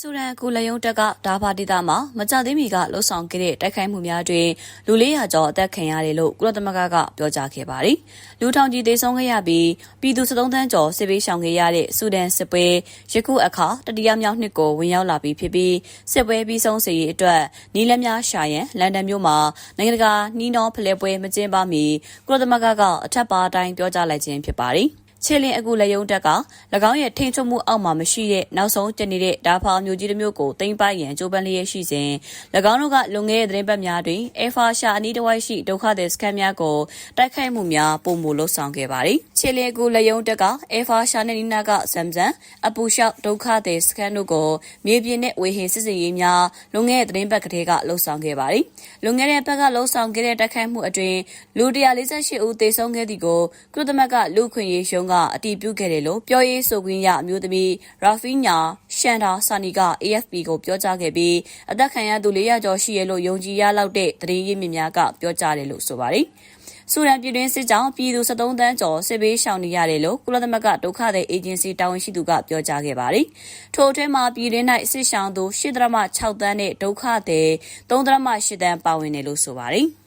ဆူဒန်ကူလယုံတက်ကဒါဖာဒေတာမှာမကြသေးမီကလှုပ်ဆောင်ခဲ့တဲ့တိုက်ခိုက်မှုများတွင်လူ400ကျော်အသက်ခံရတယ်လို့ကုလသမဂ္ဂကပြောကြားခဲ့ပါတယ်။လူထောင်ကြီးသေဆုံးခဲ့ရပြီးပြည်သူ73တန်းကျော်စစ်ပေးရှောင်ခဲ့ရတဲ့ဆူဒန်စစ်ပွဲယခုအခါတတိယမြောက်နှစ်ကိုဝင်ရောက်လာပြီးဖြစ်ပြီးစစ်ပွဲပြီးဆုံးစေရေးအတွက်နီးလက်များရှာရန်လန်ဒန်မြို့မှာနိုင်ငံတကာနှီးနှောဖလဲပွဲမကျင်းပမီကုလသမဂ္ဂကအထက်ပါအတိုင်းပြောကြားလိုက်ခြင်းဖြစ်ပါတယ်။ ချေလင်အကူလက်ယုံတက်က၎င်းရဲ့ထိန်ချုပ်မှုအောက်မှာမရှိတဲ့နောက်ဆုံးကျနေတဲ့ဒါဖာမျိုးကြီးတစ်မျိုးကိုတင်ပိုက်ရန်ကြိုးပမ်းလျက်ရှိစဉ်၎င်းတို့ကလွန်ခဲ့တဲ့သတင်းပတ်များတွင်အေဖာရှာအနီးတစ်ဝိုက်ရှိဒုက္ခသည်စခန်းများကိုတိုက်ခိုက်မှုများပုံမလှုပ်ဆောင်ခဲ့ပါသည်ချေလင်အကူလက်ယုံတက်ကအေဖာရှာနဲ့နီနာကဆမ်ဇန်အပူလျှောက်ဒုက္ခသည်စခန်းတို့ကိုမြေပြင်နဲ့ဝေဟင်စစ်စင်ရေးများလွန်ခဲ့တဲ့သတင်းပတ်ကလေးကလှုပ်ဆောင်ခဲ့ပါသည်လွန်ခဲ့တဲ့ဘက်ကလှုပ်ဆောင်ခဲ့တဲ့တိုက်ခိုက်မှုအတွင်းလူ148ဦးသေဆုံးခဲ့သည်ကိုကုသမတ်ကလူခွင့်ရေးရှုံးကအတည်ပြုခဲ့တယ်လို့ပြောရေးဆိုခွင့်ရအမျိုးသမီးရာဖီညာရှန်တာဆာနီက AFP ကိုပြောကြားခဲ့ပြီးအသက်ခံရသူ400ကျော်ရှိရလို့ယုံကြည်ရလောက်တဲ့သတင်းရင်းမြစ်များကပြောကြားတယ်လို့ဆိုပါတယ်။ဆူဒန်ပြည်တွင်းစစ်ကြောင့်ပြည်သူ73တန်းကျော်စစ်ဘေးရှောင်နေရတယ်လို့ကုလသမဂ္ဂဒုက္ခသည်အေဂျင်စီတာဝန်ရှိသူကပြောကြားခဲ့ပါတယ်။ထို့အတွင်းမှာပြည်တွင်း၌စစ်ရှောင်သူ8.6တန်းနဲ့ဒုက္ခသည်3.8တန်းပါဝင်တယ်လို့ဆိုပါတယ်။